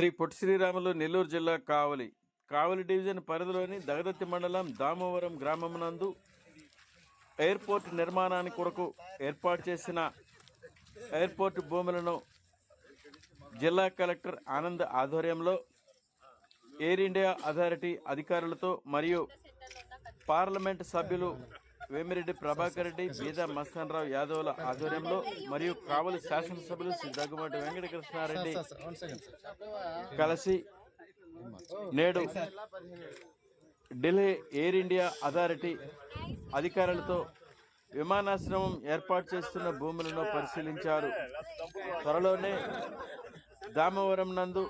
శ్రీ పొట్టి శ్రీరాములు నెల్లూరు జిల్లా కావలి. కావలి డివిజన్ పరిధిలోని దగదత్తి మండలం దామోవరం గ్రామమునందు ఎయిర్పోర్ట్ నిర్మాణానికి కొరకు ఏర్పాటు చేసిన ఎయిర్పోర్ట్ భూములను జిల్లా కలెక్టర్ ఆనంద్ ఆధ్వర్యంలో ఎయిర్ ఇండియా అథారిటీ అధికారులతో మరియు పార్లమెంట్ సభ్యులు వేమిరెడ్డి ప్రభాకర్ రెడ్డి బీదా మస్తానరావు యాదవ్ల ఆధ్వర్యంలో మరియు కావలి శాసనసభ్యులు శ్రీ దగ్గుమాటి వెంకటకృష్ణారెడ్డి కలిసి నేడు ఢిల్లీ ఎయిర్ ఇండియా అథారిటీ అధికారులతో విమానాశ్రమం ఏర్పాటు చేస్తున్న భూములను పరిశీలించారు. త్వరలోనే దామవరం నందు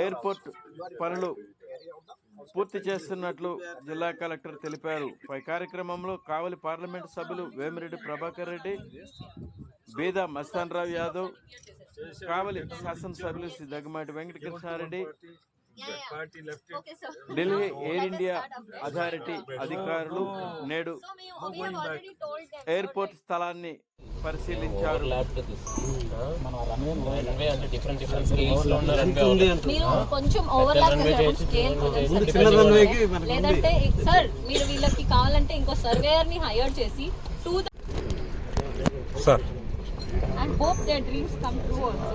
ఎయిర్పోర్ట్ పనులు పూర్తి చేస్తున్నట్లు జిల్లా కలెక్టర్ తెలిపారు. పై కార్యక్రమంలో కావలి పార్లమెంటు సభ్యులు వేమిరెడ్డి ప్రభాకర్ రెడ్డి మస్తాన్ రావ్ యాదవ్ కావలి శాసనసభ్యులు Sri Daggamati Venkatakrishnareddy Delhi Air India authority అధికారులు నేడు ఎయిర్పోర్ట్ స్థలాన్ని పరిశీలించారు. కొంచెం లేదంటే సార్ మీరు వీళ్ళకి కావాలంటే ఇంకో సర్వేయర్ని హైర్ చేసి to sir and hope dreams come true also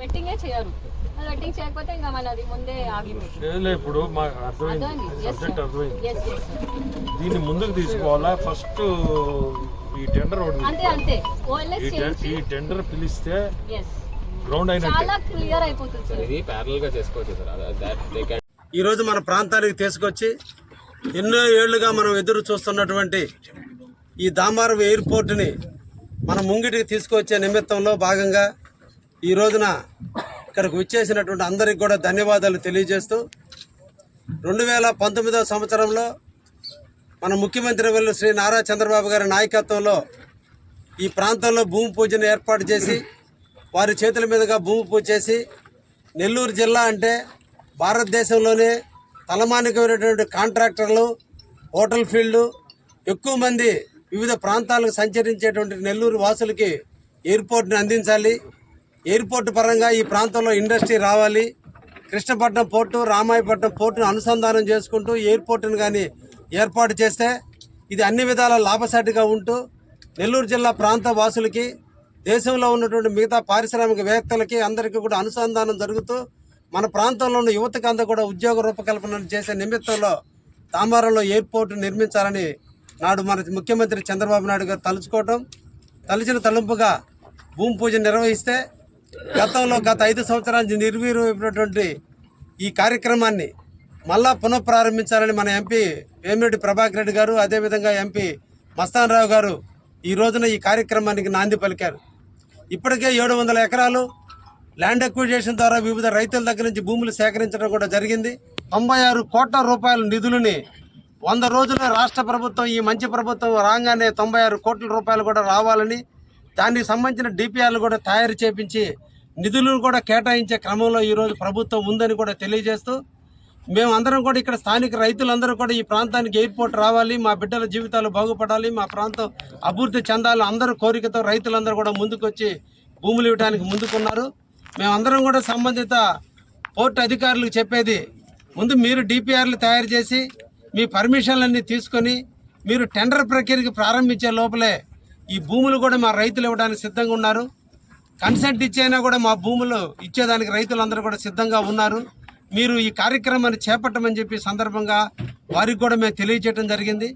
వెట్టింగే చేయరు. వెట్టింగ్ చేయకపోతే ఇంకా మనది ముందే ఆగిపోతుంది. లేదు ఇప్పుడు మాకు అర్థమైంది. సబ్జెక్ట్ అర్థమైంది. దీన్ని ముందుకు తీసుకోవాలా? ఫస్ట్ ఈ టెండర్ ఒకటి అంతే అంతే. ఈ టెండర్ పిలిస్తే గ్రౌండ్ అయినట్టే. చాలా క్లియర్ అయిపోతుంది సార్ ఇది ప్యారల్గా చేసుకోవచ్చు సార్ దట్ దే కెన్ ఈరోజు మన ప్రాంతానికి తీసుకొచ్చి ఎన్నో ఏళ్ళుగా మనం ఎదురు చూస్తున్నటువంటి ఈ దామారం ఎయిర్పోర్ట్ని మన ముంగిటికి తీసుకొచ్చే నిమిత్తంలో భాగంగా ఈ రోజున ఇక్కడికి వచ్చేసినటువంటి అందరికి కూడా ధన్యవాదాలు తెలియజేస్తూ రెండు వేల పంతొమ్మిదవ సంవత్సరంలో మన ముఖ్యమంత్రి వర్యులు శ్రీ నారా చంద్రబాబు గారి నాయకత్వంలో ఈ ప్రాంతంలో భూమి పూజను ఏర్పాటు చేసి వారి చేతుల మీదుగా భూమి పూజ చేసి నెల్లూరు జిల్లా అంటే భారతదేశంలోనే తలమానికమైనటువంటి కాంట్రాక్టర్లు హోటల్ ఫీల్డ్ ఎక్కువ మంది వివిధ ప్రాంతాలకు సంచరించేటువంటి నెల్లూరు వాసులకి ఎయిర్పోర్ట్ని అందించాలి. ఎయిర్పోర్ట్ పరంగా ఈ ప్రాంతంలో ఇండస్ట్రీ రావాలి. కృష్ణపట్నం పోర్టు రామాయపట్నం పోర్టును అనుసంధానం చేసుకుంటూ ఎయిర్పోర్టును కానీ ఏర్పాటు చేస్తే ఇది అన్ని విధాల లాభసాటిగా ఉంటూ నెల్లూరు జిల్లా ప్రాంత వాసులకి దేశంలో ఉన్నటువంటి మిగతా పారిశ్రామికవేత్తలకి అందరికీ కూడా అనుసంధానం జరుగుతూ మన ప్రాంతంలో ఉన్న యువతకు అంతా కూడా ఉద్యోగ రూపకల్పన చేసే నిమిత్తంలో తాంబారంలో ఎయిర్పోర్ట్ నిర్మించాలని నాడు మన ముఖ్యమంత్రి చంద్రబాబు నాయుడు గారు తలుచుకోవటం తలచిన తలంపుగా భూమి పూజ నిర్వహిస్తే గతంలో గత ఐదు సంవత్సరాల నుంచి నిర్వీర్యమైనటువంటి ఈ కార్యక్రమాన్ని మళ్ళా పునఃప్రారంభించాలని మన ఎంపీ వేమిరెడ్డి ప్రభాకర్ రెడ్డి గారు అదేవిధంగా ఎంపీ మస్తాన్ రావు గారు ఈ రోజున ఈ కార్యక్రమానికి నాంది పలికారు. ఇప్పటికే ఏడు వందల ఎకరాలు ల్యాండ్ అక్విజేషన్ ద్వారా వివిధ రైతుల దగ్గర నుంచి భూములు సేకరించడం కూడా జరిగింది. తొంభై ఆరు కోట్ల రూపాయల నిధులని వంద రోజుల్లో రాష్ట్ర ప్రభుత్వం ఈ మంచి ప్రభుత్వం రాగానే తొంభై ఆరు కోట్ల రూపాయలు కూడా రావాలని దానికి సంబంధించిన డిపిఆర్లు కూడా తయారు చేపించి నిధులను కూడా కేటాయించే క్రమంలో ఈరోజు ప్రభుత్వం ఉందని కూడా తెలియజేస్తూ మేమందరం కూడా ఇక్కడ స్థానిక రైతులందరూ కూడా ఈ ప్రాంతానికి ఎయిర్పోర్ట్ రావాలి మా బిడ్డల జీవితాలు బాగుపడాలి మా ప్రాంతం అభివృద్ధి చెందాలి అందరూ కోరికతో రైతులందరూ కూడా ముందుకొచ్చి భూములు ఇవ్వడానికి ముందుకున్నారు. మేమందరం కూడా సంబంధిత పోర్టు అధికారులకు చెప్పేది ముందు మీరు డిపిఆర్లు తయారు చేసి మీ పర్మిషన్లన్నీ తీసుకొని మీరు టెండర్ ప్రక్రియకి ప్రారంభించే లోపలే ఈ భూములు కూడా మా రైతులు ఇవ్వడానికి సిద్ధంగా ఉన్నారు. కన్సెంట్ ఇచ్చైనా కూడా మా భూములు ఇచ్చేదానికి రైతులందరూ కూడా సిద్ధంగా ఉన్నారు. మీరు ఈ కార్యక్రమాన్ని చేపట్టమని చెప్పి సందర్భంగా వారికి కూడా మేము తెలియజేయడం జరిగింది.